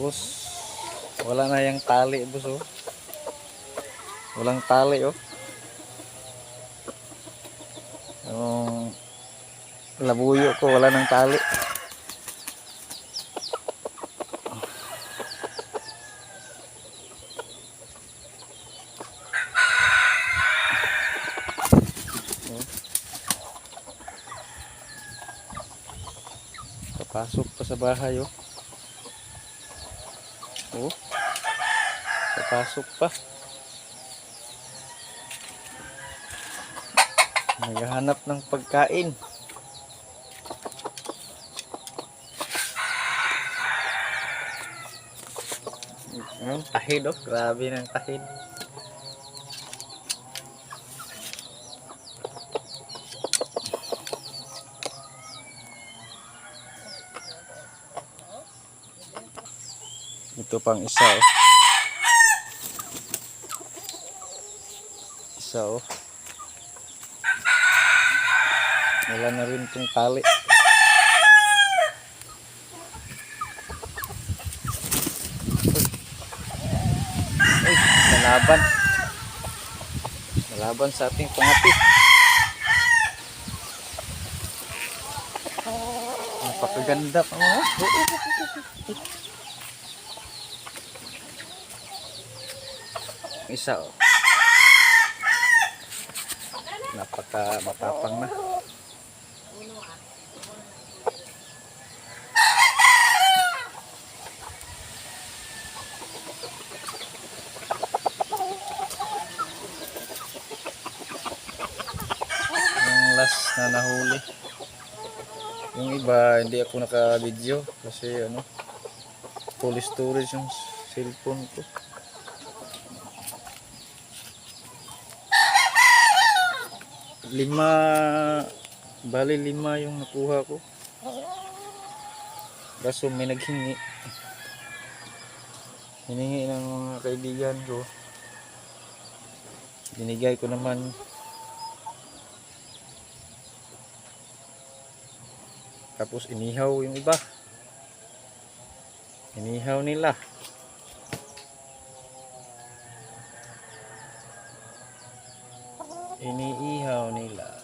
Boss, wala na yung tali, boss, oh. Walang tali, oh. Yung labuyo ko, wala ng tali. Papasok pa sa bahay, oh. Oh. Papasok pa. Naghahanap ng pagkain. Ang tahid, oh. Grabe ng tahid. Ito pang isa oh. Isa oh. Wala na rin itong tali. Uy, nalaban. Nalaban sa ating pangapi. Napakaganda pa Isa oh. Napaka matapang na. Yung last na nahuli. Yung iba hindi ako naka-video kasi ano full storage yung cellphone ko. Lima bali lima yung nakuha ko. Kaso may naghingi. Hiningi ng mga kaibigan ko. Binigay ko naman. Tapos inihaw yung iba. Inihaw nila iniihaw nila